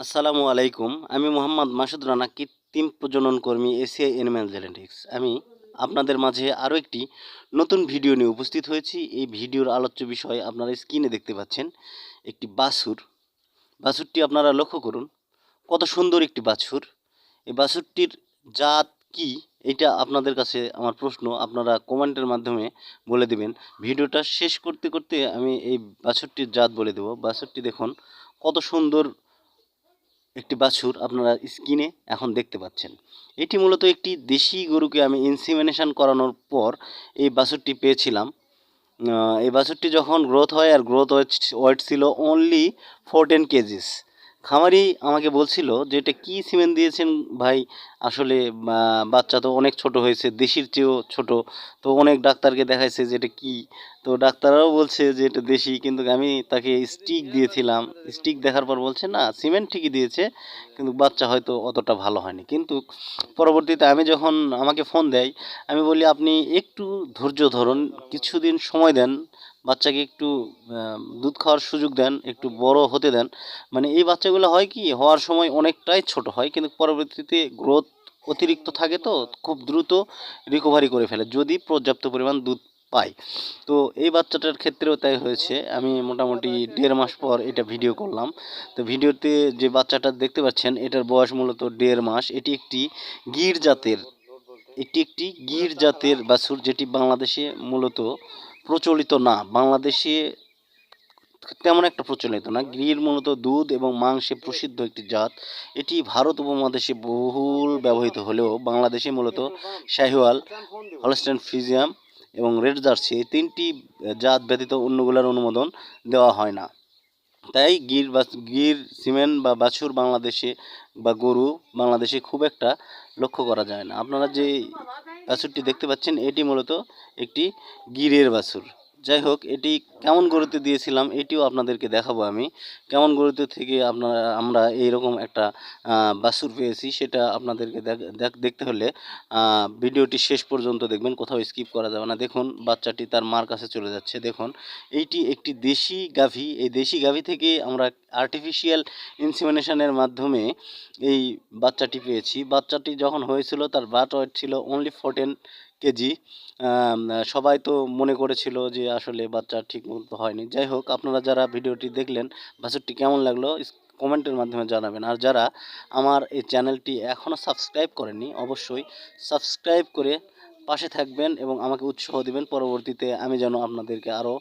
আসসালামু আলাইকুম। আমি মোহাম্মদ মাসুদ রানা, কৃত্রিম প্রজনন কর্মী এসিআই এনিম্যাল জেনেটিক্স আমি আপনাদের মাঝে আরও একটি নতুন ভিডিও নিয়ে উপস্থিত হয়েছি। এই ভিডিওর আলোচ্য বিষয় আপনারা স্ক্রিনে দেখতে পাচ্ছেন একটি বাছুর। বাছুরটি আপনারা লক্ষ্য করুন, কত সুন্দর একটি বাছুর। এই বাছুরটির জাত কি, এটা আপনাদের কাছে আমার প্রশ্ন, আপনারা কমেন্টের মাধ্যমে বলে দিবেন। ভিডিওটা শেষ করতে করতে আমি এই বাছুরটির জাত বলে দেবো। বাছুরটি দেখুন, কত সুন্দর একটি বাছুর আপনারা স্কিনে এখন দেখতে পাচ্ছেন। এটি মূলত একটি দেশি গরুকে আমি ইনসিমিনেশন করানোর পর এই বাছুরটি পেয়েছিলাম। এই বাছুরটি যখন গ্রোথ হয় আর গ্রোথ ওয়েট ছিল অনলি ফোরটেন কেজিস খামারি আমাকে বলছিল যে, এটা কী সিমেন্ট দিয়েছেন ভাই? আসলে বাচ্চা তো অনেক ছোট হয়েছে, দেশির চেয়েও ছোট। তো অনেক ডাক্তারকে দেখাইছে যে, এটা কী? তো ডাক্তাররাও বলছে যে, এটা দেশি। কিন্তু আমি তাকে স্টিক দিয়েছিলাম। স্টিক দেখার পর বলছে, না, সিমেন্ট ঠিকই দিয়েছে, কিন্তু বাচ্চা হয়তো অতটা ভালো হয়নি। কিন্তু পরবর্তীতে আমি যখন আমাকে ফোন দেয়, আমি বলি, আপনি একটু ধৈর্য ধরুন, কিছুদিন সময় দেন বাচ্চাকে একটু দুধ খাওয়ার সুযোগ দেন, একটু বড় হতে দেন। মানে এই বাচ্চাগুলো হয় কি, হওয়ার সময় অনেকটাই ছোট হয়, কিন্তু পরবর্তীতে গ্রোথ অতিরিক্ত থাকে তো, খুব দ্রুত রিকভারি করে ফেলে, যদি পর্যাপ্ত পরিমাণ দুধ পায়। তো এই বাচ্চাটার ক্ষেত্রেও তাই হয়েছে। আমি মোটামুটি দেড় মাস পর এটা ভিডিও করলাম। তো ভিডিওতে যে বাচ্চাটা দেখতে পাচ্ছেন, এটার বয়স মূলত দেড় মাস। এটি একটি গির জাতের, এটি একটি গির জাতের বাছুর, যেটি বাংলাদেশে মূলত প্রচলিত না। বাংলাদেশে তেমন একটা প্রচলিত না। গির মূলত দুধ এবং মাংসে প্রসিদ্ধ একটি জাত। এটি ভারত উপমহাদেশে বহুল ব্যবহৃত হলেও বাংলাদেশে মূলত শাহিওয়াল, হলস্টেন ফ্রিজিয়াম এবং রেড জার্সি এই তিনটি জাত ব্যতীত অন্যগুলোর অনুমোদন দেওয়া হয় না। তাই গির বা, গির, সিমেন্ট বা বাছুর বাংলাদেশে বা গরু বাংলাদেশে খুব একটা লক্ষ্য করা যায় না। আপনারা যে বাছুরটি দেখতে পাচ্ছেন, এটি মূলত একটি গিরের বাছুর। যাই হোক, এটি কেমন গরুতে দিয়েছিলাম এটিও আপনাদেরকে দেখাবো আমি। কেমন গরুতে থেকে আপনারা, আমরা এইরকম একটা বাসুর পেয়েছি সেটা আপনাদেরকে দেখ- দেখ- দেখতে হলে ভিডিওটি শেষ পর্যন্ত দেখবেন, কোথাও স্কিপ করা যাবে না। দেখুন, বাচ্চাটি তার মার কাছে চলে যাচ্ছে। দেখুন, এইটি একটি দেশি গাভী। এই দেশি গাভী থেকে আমরা আর্টিফিশিয়াল ইনসিমিনেশনের মাধ্যমে এই বাচ্চাটি পেয়েছি। বাচ্চাটি যখন হয়েছিল, তার বাট ওয়েট ছিল অনলি ফোরটেন কেজি। সবাই তো মনে করেছিল যে আসলে বাচ্চা ঠিক মতো হয়নি। যাই হোক আপনারা যারা ভিডিওটি দেখলেন বাছুরটি কেমন লাগল কমেন্টের মাধ্যমে জানাবেন। আর যারা আমার এই চ্যানেলটি এখনও সাবস্ক্রাইব করেননি, অবশ্যই সাবস্ক্রাইব করে পাশে থাকবেন এবং আমাকে উৎসাহ দেবেন। পরবর্তীতে আমি যেন আপনাদেরকে আরও